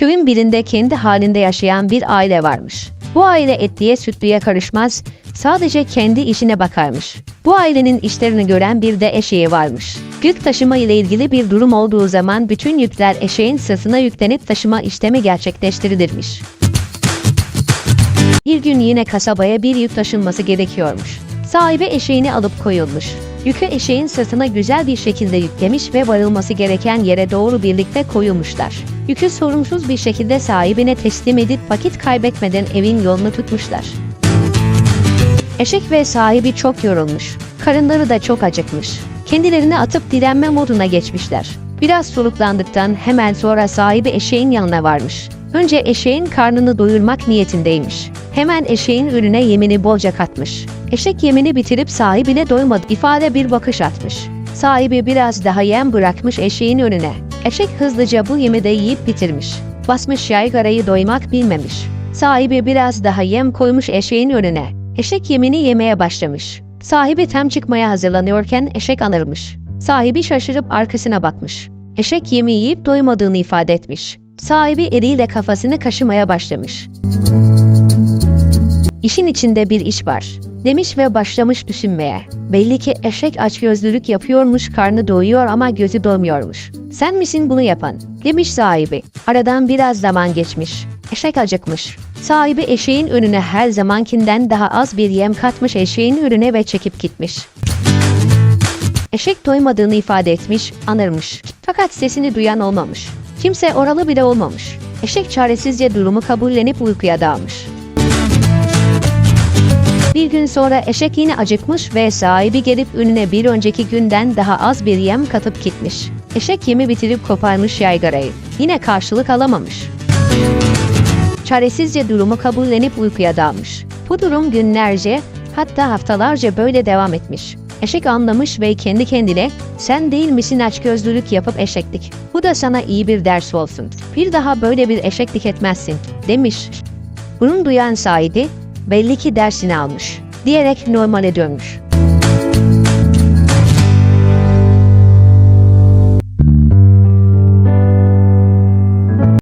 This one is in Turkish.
Köyün birinde kendi halinde yaşayan bir aile varmış. Bu aile etliye sütlüye karışmaz, sadece kendi işine bakarmış. Bu ailenin işlerini gören bir de eşeği varmış. Yük taşıma ile ilgili bir durum olduğu zaman bütün yükler eşeğin sırtına yüklenip taşıma işlemi gerçekleştirilirmiş. Bir gün yine kasabaya bir yük taşınması gerekiyormuş. Sahibi eşeğini alıp koyulmuş. Yükü eşeğin sırtına güzel bir şekilde yüklemiş ve varılması gereken yere doğru birlikte koyulmuşlar. Yükü sorunsuz bir şekilde sahibine teslim edip vakit kaybetmeden evin yolunu tutmuşlar. Eşek ve sahibi çok yorulmuş. Karınları da çok acıkmış. Kendilerini atıp direnme moduna geçmişler. Biraz soluklandıktan hemen sonra sahibi eşeğin yanına varmış. Önce eşeğin karnını doyurmak niyetindeymiş. Hemen eşeğin önüne yemini bolca katmış. Eşek yemini bitirip sahibine doymadı ifade bir bakış atmış. Sahibi biraz daha yem bırakmış eşeğin önüne. Eşek hızlıca bu yemi de yiyip bitirmiş. Basmış yaygarayı doymak bilmemiş. Sahibi biraz daha yem koymuş eşeğin önüne. Eşek yemini yemeye başlamış. Sahibi tam çıkmaya hazırlanıyorken eşek anırmış. Sahibi şaşırıp arkasına bakmış. Eşek yemi yiyip doymadığını ifade etmiş. Sahibi eliyle kafasını kaşımaya başlamış. İşin içinde bir iş var. Demiş ve başlamış düşünmeye. Belli ki eşek açgözlülük yapıyormuş, karnı doyuyor ama gözü doymuyormuş. Sen misin bunu yapan? Demiş sahibi. Aradan biraz zaman geçmiş. Eşek acıkmış. Sahibi eşeğin önüne her zamankinden daha az bir yem katmış eşeğin önüne ve çekip gitmiş. Eşek doymadığını ifade etmiş, anırmış. Fakat sesini duyan olmamış. Kimse oralı bile olmamış. Eşek çaresizce durumu kabullenip uykuya dalmış. Bir gün sonra eşek yine acıkmış ve sahibi gelip önüne bir önceki günden daha az bir yem katıp gitmiş. Eşek yemi bitirip koparmış yaygarayı. Yine karşılık alamamış. Çaresizce durumu kabullenip uykuya dalmış. Bu durum günlerce hatta haftalarca böyle devam etmiş. Eşek anlamış ve kendi kendine sen değil misin açgözlülük yapıp eşeklik. Bu da sana iyi bir ders olsun. Bir daha böyle bir eşeklik etmezsin demiş. Bunu duyan sahibi belli ki dersini almış diyerek normale dönmüş.